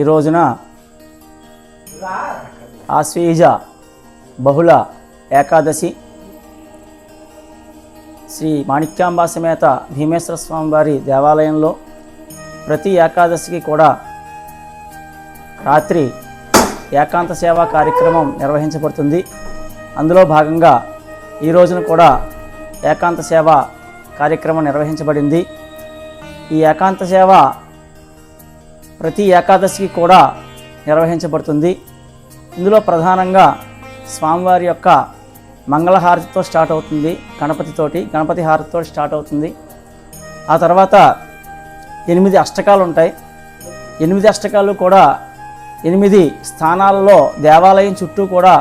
ఈ రోజున ఆశ్వీజ బహుళ ఏకాదశి. శ్రీ మాణిక్యాంబా సమేత భీమేశ్వర స్వామి వారి దేవాలయంలో ప్రతి ఏకాదశికి కూడా రాత్రి ఏకాంత సేవా కార్యక్రమం నిర్వహించబడుతుంది. అందులో భాగంగా ఈ రోజున కూడా ఏకాంత సేవ కార్యక్రమం నిర్వహించబడింది. ఈ ఏకాంత సేవ ప్రతి ఏకాదశికి కూడా నిర్వహించబడుతుంది. ఇందులో ప్రధానంగా స్వామివారి యొక్క మంగళహారతితో స్టార్ట్ అవుతుంది గణపతితోటి గణపతి హారతితో స్టార్ట్ అవుతుంది. ఆ తర్వాత ఎనిమిది అష్టకాలు ఉంటాయి. ఎనిమిది అష్టకాలు కూడా ఎనిమిది స్థానాలలో దేవాలయం చుట్టూ కూడా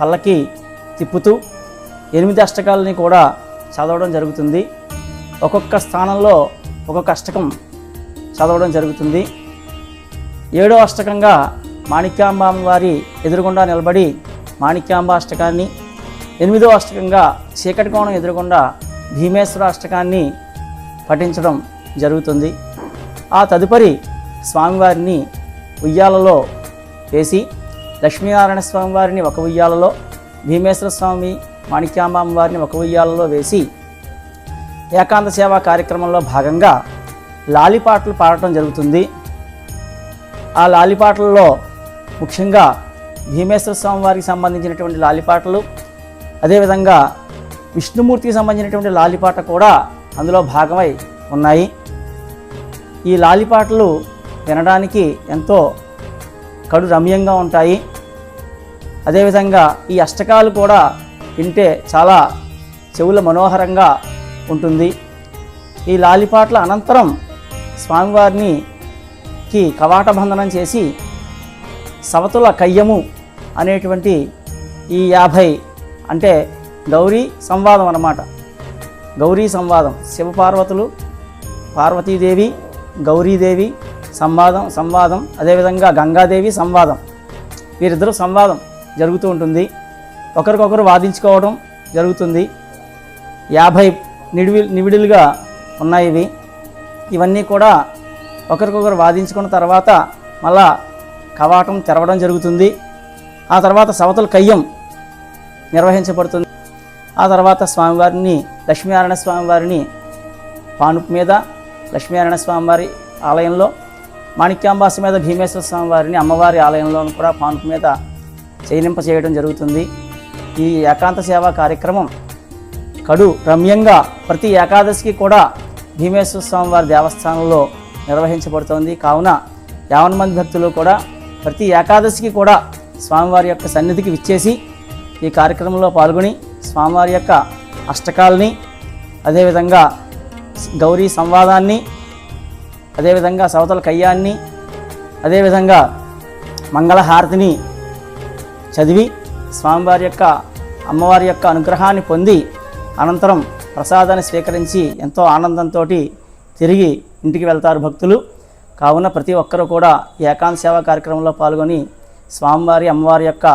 పల్లకి తిప్పుతూ ఎనిమిది అష్టకాలని కూడా చదవడం జరుగుతుంది. ఒక్కొక్క స్థానంలో ఒక్కొక్క అష్టకం చదవడం జరుగుతుంది. ఏడో అష్టకంగా మాణిక్యాంబ వారి ఎదురుగుండా నిలబడి మాణిక్యాంబ అష్టకాన్ని ఎనిమిదో అష్టకంగా చీకటి కోణం ఎదురుగుండా భీమేశ్వర అష్టకాన్ని పఠించడం జరుగుతుంది. ఆ తదుపరి స్వామివారిని ఉయ్యాలలో వేసి లక్ష్మీనారాయణ స్వామి వారిని ఒక ఉయ్యాలలో భీమేశ్వర స్వామి మాణిక్యాంబాం వారిని ఒక ఉయ్యాలలో వేసి ఏకాంత సేవా కార్యక్రమంలో భాగంగా లాలిపాటలు పాడటం జరుగుతుంది. ఆ లాలిపాటలలో ముఖ్యంగా భీమేశ్వర స్వామి వారికి సంబంధించినటువంటి లాలిపాటలు అదేవిధంగా విష్ణుమూర్తికి సంబంధించినటువంటి లాలిపాట కూడా అందులో భాగమై ఉన్నాయి. ఈ లాలిపాటలు వినడానికి ఎంతో కడు రమ్యంగా ఉంటాయి. అదేవిధంగా ఈ అష్టకాలు కూడా వింటే చాలా చెవుల మనోహరంగా ఉంటుంది. ఈ లాలిపాట్ల అనంతరం స్వామివారిని కి కవాట బంధనం చేసి సవతుల కయ్యము అనేటువంటి ఈ యాభై అంటే గౌరీ సంవాదం అన్నమాట. గౌరీ సంవాదం. శివపార్వతులు పార్వతీదేవి గౌరీదేవి సంవాదం సంవాదం అదేవిధంగా గంగాదేవి సంవాదం. వీరిద్దరూ సంవాదం జరుగుతూ ఉంటుంది. ఒకరికొకరు వాదించుకోవడం జరుగుతుంది. యాభై నిడివి నివిడులుగా ఉన్నాయి ఇవి. ఇవన్నీ కూడా ఒకరికొకరు వాదించుకున్న తర్వాత మళ్ళా కవాటం తెరవడం జరుగుతుంది. ఆ తర్వాత సవతల కయ్యం నిర్వహించబడుతుంది. ఆ తర్వాత స్వామివారిని లక్ష్మీనారాయణ స్వామివారిని పానుపు మీద లక్ష్మీనారాయణ స్వామివారి ఆలయంలో మాణిక్యాంబాస మీద భీమేశ్వర స్వామివారిని అమ్మవారి ఆలయంలో కూడా పానుపు మీద చేయింప చేయడం జరుగుతుంది. ఈ ఏకాంత సేవా కార్యక్రమం కడు రమ్యంగా ప్రతి ఏకాదశికి కూడా భీమేశ్వర స్వామి వారి దేవస్థానంలో నిర్వహించబడుతోంది. కావున యావన్మంది భక్తులు కూడా ప్రతి ఏకాదశికి కూడా స్వామివారి యొక్క సన్నిధికి విచ్చేసి ఈ కార్యక్రమంలో పాల్గొని స్వామివారి యొక్క అష్టకాలని అదేవిధంగా గౌరీ సంవాదాన్ని అదేవిధంగా సవతల కయ్యాన్ని అదేవిధంగా మంగళహారతిని చదివి స్వామివారి యొక్క అమ్మవారి యొక్క అనుగ్రహాన్ని పొంది అనంతరం ప్రసాదాన్ని స్వీకరించి ఎంతో ఆనందంతో తిరిగి ఇంటికి వెళ్తారు భక్తులు. కావున ప్రతి ఒక్కరూ కూడా ఏకాంత సేవా కార్యక్రమంలో పాల్గొని స్వామివారి అమ్మవారి యొక్క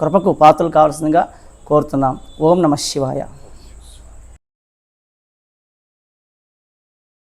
కృపకు పాత్రలు కావాల్సిందిగా కోరుతున్నాం. ఓం నమ శివాయ.